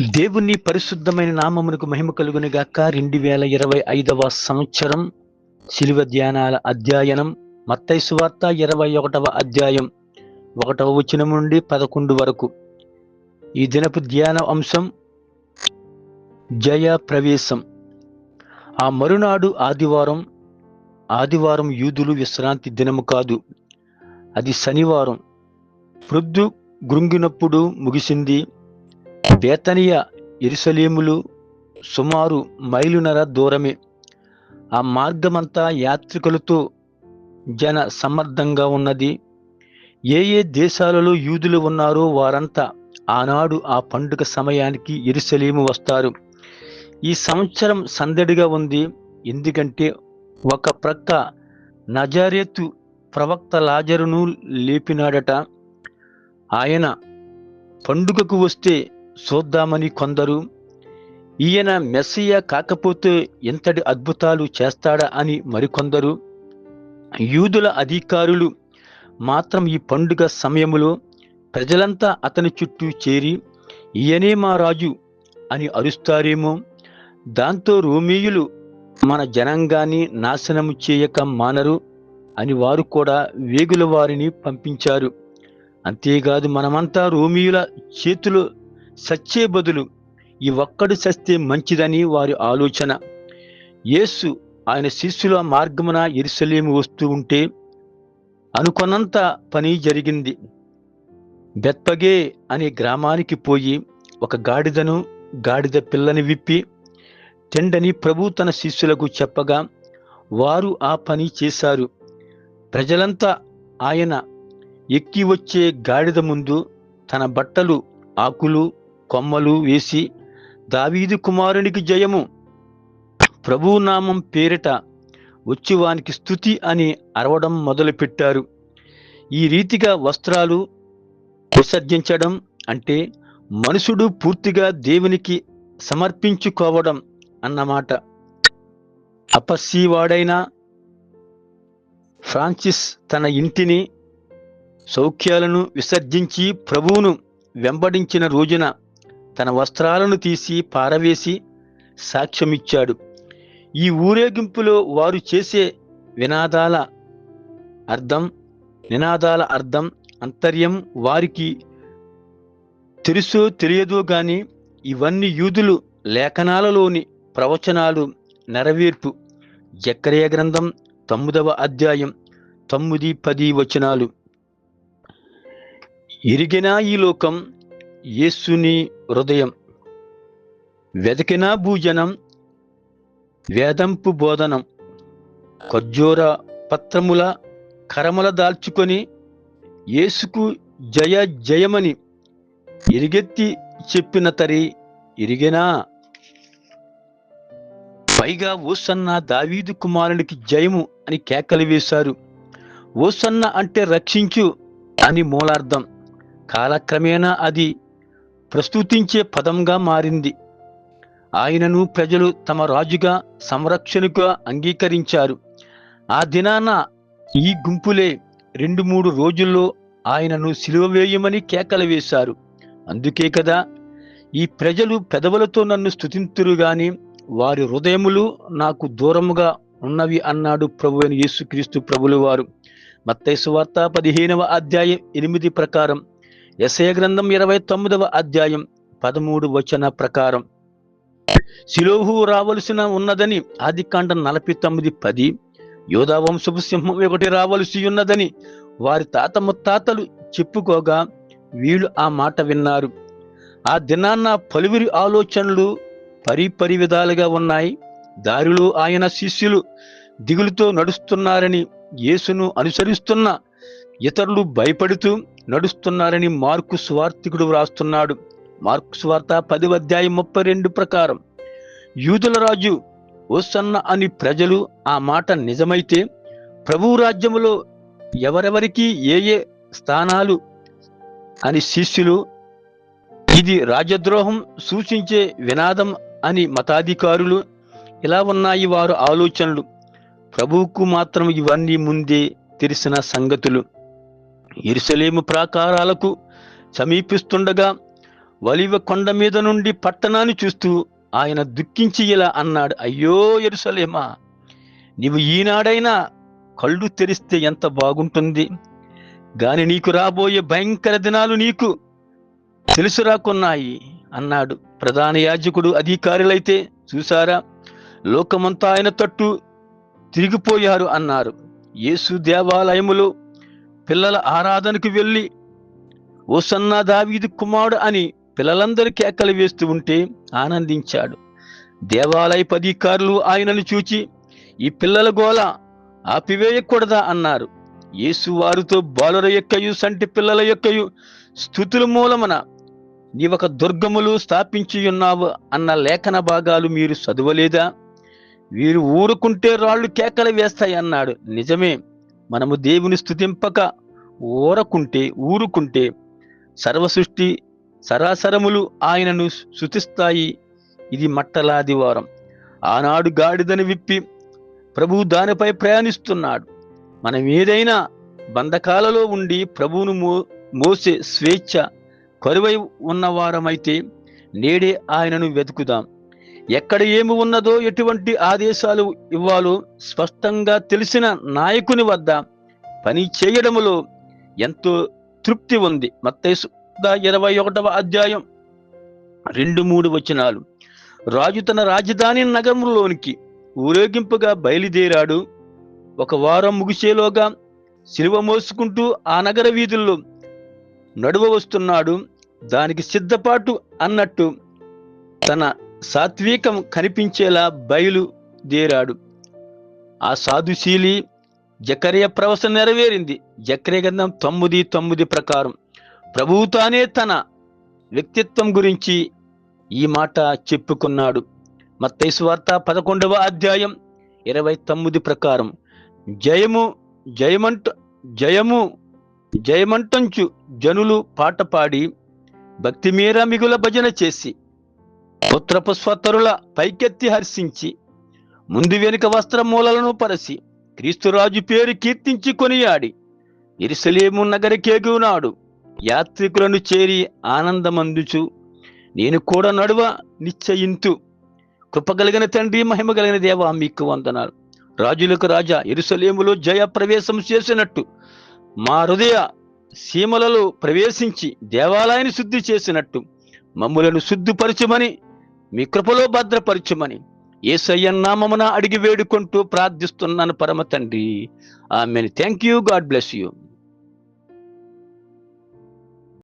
దేవుని పరిశుద్ధమైన నామమునకు మహిమ కలుగుని గాక రెండు వేల ఇరవై ఐదవ సంవత్సరం శిలువ ధ్యానాల అధ్యయనం. మత్తైసు సువార్త ఇరవై ఒకటవ అధ్యాయం ఒకటవ వచనం నుండి పదకొండు వరకు. ఈ దినపు ధ్యాన అంశం జయ ప్రవేశం ఆ మరునాడు ఆదివారం ఆదివారం యూదులు విశ్రాంతి దినము కాదు. అది శనివారం. ప్రొద్దు గృంగినప్పుడు ముగిసింది. బేతనియ ఎరుసలేములు సుమారు మైలునర దూరమే. ఆ మార్గమంతా యాత్రికులతో జన సమర్థంగా ఉన్నది. ఏ ఏ దేశాలలో యూదులు ఉన్నారో వారంతా ఆనాడు ఆ పండుగ సమయానికి ఎరుసలేము వస్తారు. ఈ సంవత్సరం సందడిగా ఉంది. ఎందుకంటే ఒక ప్రక్క నజారేతు ప్రవక్త లాజరును లేపినాడట. ఆయన పండుగకు వస్తే చూద్దామని కొందరు ఈయన మెస్సియ కాకపోతే ఎంతటి అద్భుతాలు చేస్తాడా అని మరికొందరు యూదుల అధికారులు మాత్రం ఈ పండుగ సమయములో ప్రజలంతా అతని చుట్టూ చేరి ఈయనే మా రాజు అని అరుస్తారేమో దాంతో రోమీయులు మన జనాంగాన్ని నాశనము చేయక మానరు అని వారు కూడా వేగుల వారిని పంపించారు. అంతేకాదు మనమంతా రోమియుల చేతిలో సచ్చే బదులు ఈ ఒక్కడు సస్తే మంచిదని వారి ఆలోచన. యేసు ఆయన శిష్యుల మార్గమున ఎరుసలేము వస్తూ ఉంటే అనుకున్నంత పని జరిగింది. బెత్పగే అనే గ్రామానికి పోయి ఒక గాడిదను గాడిద పిల్లని విప్పి తెండని ప్రభు తన శిష్యులకు చెప్పగా వారు ఆ పని చేశారు. ప్రజలంతా ఆయన ఎక్కి వచ్చే గాడిద ముందు తన బట్టలు ఆకులు కొమ్మలు వేసి దావీదు కుమారునికి జయము. ప్రభు నామం పేరిట ఉత్సవానికి స్థుతి అని అరవడం మొదలుపెట్టారు. ఈ రీతిగా వస్త్రాలు విసర్జించడం అంటే మనుషుడు పూర్తిగా దేవునికి సమర్పించుకోవడం అన్నమాట. అపస్సీవాడైన ఫ్రాన్సిస్ తన ఇంటిని సౌఖ్యాలను విసర్జించి ప్రభువును వెంబడించిన రోజున తన వస్త్రాలను తీసి పారవేసి సాక్ష్యమిచ్చాడు. ఈ ఊరేగింపులో వారు చేసే వినాదాల అర్థం నినాదాల అర్థం అంతర్యం వారికి తెలుసో తెలియదో గాని ఇవన్నీ యూదులు లేఖనాలలోని ప్రవచనాలు నెరవేర్పు. జక్కరయ గ్రంథం తొమ్మిదవ అధ్యాయం తొమ్మిది పది వచనాలు. ఇరిగినా ఈ లోకం యేసుని హృదయం. వెదకినా భూజనం వేదంపు బోధనం. ఖర్జూర పత్రముల కరముల దాల్చుకొని యేసుకు జయ జయమని ఎరిగెత్తి చెప్పిన తరి ఇరిగినా పైగా ఓసన్న దావీదు కుమారునికి జయము అని కేకలు వేశారు. ఓసన్న అంటే రక్షించు అని మూలార్థం. కాలక్రమేణా అది ప్రస్తుతించే పదంగా మారింది. ఆయనను ప్రజలు తమ రాజుగా సంరక్షణగా అంగీకరించారు. ఆ దినాన ఈ గుంపులే రెండు మూడు రోజుల్లో ఆయనను సిలువ వేయమని కేకలు వేశారు. అందుకే కదా ఈ ప్రజలు పెదవులతో నన్ను స్థుతింతురు గాని వారి హృదయములు నాకు దూరముగా ఉన్నవి అన్నాడు ప్రభు అయిన యేసుక్రీస్తు ప్రభులు వారు మత్తైసు వార్త పదిహేనవ అధ్యాయం ఎనిమిది ప్రకారం. యశయ గ్రంథం ఇరవై తొమ్మిదవ అధ్యాయం పదమూడు వచన ప్రకారం. శిలోహు రావలసిన ఉన్నదని ఆదికాండం నలభై తొమ్మిది పది యోధా వంశపు సింహం ఒకటి రావలసి ఉన్నదని వారి తాత ముత్తాతలు చెప్పుకోగా వీళ్ళు ఆ మాట విన్నారు. ఆ దినాన్న పలువురి ఆలోచనలు పరిపరి విధాలుగా ఉన్నాయి. దారిలో ఆయన శిష్యులు దిగులుతో నడుస్తున్నారని యేసును అనుసరిస్తున్న ఇతరులు భయపడుతూ నడుస్తున్నారని మార్కు స్వార్థికుడు వ్రాస్తున్నాడు. మార్కు స్వార్త పది అధ్యాయం ముప్పై రెండు ప్రకారం యూదుల రాజు ఓసన్న అని ప్రజలు ఆ మాట నిజమైతే ప్రభు రాజ్యములో ఎవరెవరికి ఏ ఏ స్థానాలు అని శిష్యులు ఇది రాజద్రోహం సూచించే వినాదం అని మతాధికారులు ఇలా ఉన్నాయి వారు ఆలోచనలు. ప్రభువుకు మాత్రం ఇవన్నీ ముందే తెలిసిన సంగతులు. ఎరుసలేము ప్రాకారాలకు సమీపిస్తుండగా వలివ కొండ మీద నుండి పట్టణాన్ని చూస్తూ ఆయన దుఃఖించి ఇలా అన్నాడు అయ్యో ఎరుసలేమా నీవు ఈనాడైనా కళ్ళు తెరిస్తే ఎంత బాగుంటుంది. గాని నీకు రాబోయే భయంకర దినాలు నీకు తెలుసు రాకున్నాయి అన్నాడు. ప్రధాన యాజకుడు అధికారులైతే చూసారా లోకమంతా ఆయన తట్టు తిరిగిపోయారు అన్నారు. యేసు దేవాలయములో పిల్లల ఆరాధనకు వెళ్ళి ఓ సన్నా దావీదు కుమారుడు అని పిల్లలందరూ కేకలు వేస్తూ ఉంటే ఆనందించాడు. దేవాలయ అధికారులు ఆయనను చూచి ఈ పిల్లల గోల ఆపివేయకూడదా అన్నారు. యేసు వారితో బాలుర యొక్కయు సంటి పిల్లల యొక్కయు స్థుతుల మూలమున ఒక దుర్గములు స్థాపించి ఉన్నావు అన్న లేఖన భాగాలు మీరు చదవలేదా? వీరు ఊరుకుంటే రాళ్ళు కేకలు వేస్తాయి అన్నాడు నిజమే మనము దేవుని స్థుతింపక ఊరకుంటే ఊరుకుంటే సర్వసృష్టి సరాసరములు ఆయనను శుతిస్తాయి ఇది మట్టలాది వారం. ఆనాడు గాడిదని విప్పి ప్రభువు దానిపై ప్రయాణిస్తున్నాడు. మనం ఏదైనా బంధకాలలో ఉండి ప్రభువును మో మోసే స్వేచ్ఛ కరువై ఉన్నవారమైతే నేడే ఆయనను వెతుకుదాం. ఎక్కడ ఏమి ఉన్నదో ఎటువంటి ఆదేశాలు ఇవ్వాలో స్పష్టంగా తెలిసిన నాయకుని వద్ద పని చేయడములో ఎంతో తృప్తి ఉంది. మత్తయి ఇరవై ఒకటవ అధ్యాయం రెండు మూడు వచనాలు. రాజు తన రాజధాని నగరంలోనికి ఊరేగింపుగా బయలుదేరాడు. ఒక వారం ముగిసేలోగా సిలువ మోసుకుంటూ ఆ నగర వీధుల్లో నడువ వస్తున్నాడు. దానికి సిద్ధపాటు అన్నట్టు తన సాత్వికం కనిపించేలా బయలుదేరాడు ఆ సాధుశీలి జకర్య ప్రవస నెరవేరింది. జకర్య గంధం తొమ్మిది తొమ్మిది ప్రకారం. ప్రభువు తానే తన వ్యక్తిత్వం గురించి ఈ మాట చెప్పుకున్నాడు. మత్తయి వార్త పదకొండవ అధ్యాయం ఇరవై తొమ్మిది ప్రకారం. జయము జయమంట జయము జయమంటంచు జనులు పాట పాడి భక్తి మీర మిగుల భజన చేసి పుత్రపుష్పతరుల పైకెత్తి హర్షించి ముందు వెనుక వస్త్రమూలలను పరసి క్రీస్తురాజు పేరు కీర్తించి కొనియాడి ఇరుసలేము నగరకేగునాడు యాత్రికులను చేరి ఆనందమందుచు నేను కూడా నడువ నిశ్చయింతు. కృపగలిగిన తండ్రి మహిమ కలిగిన దేవ మీకు వందనాలు. రాజులకు రాజా ఎరుసలేములో జయ ప్రవేశం చేసినట్టు మా హృదయ సీమలలో ప్రవేశించి దేవాలయాన్ని శుద్ధి చేసినట్టు మమ్ములను శుద్ధిపరచమని మీ కృపలో భద్రపరచమని ఏసయ్య నామమున అడిగి వేడుకుంటూ ప్రార్థిస్తున్నాను పరమ తండ్రి. ఆమె thank you God bless you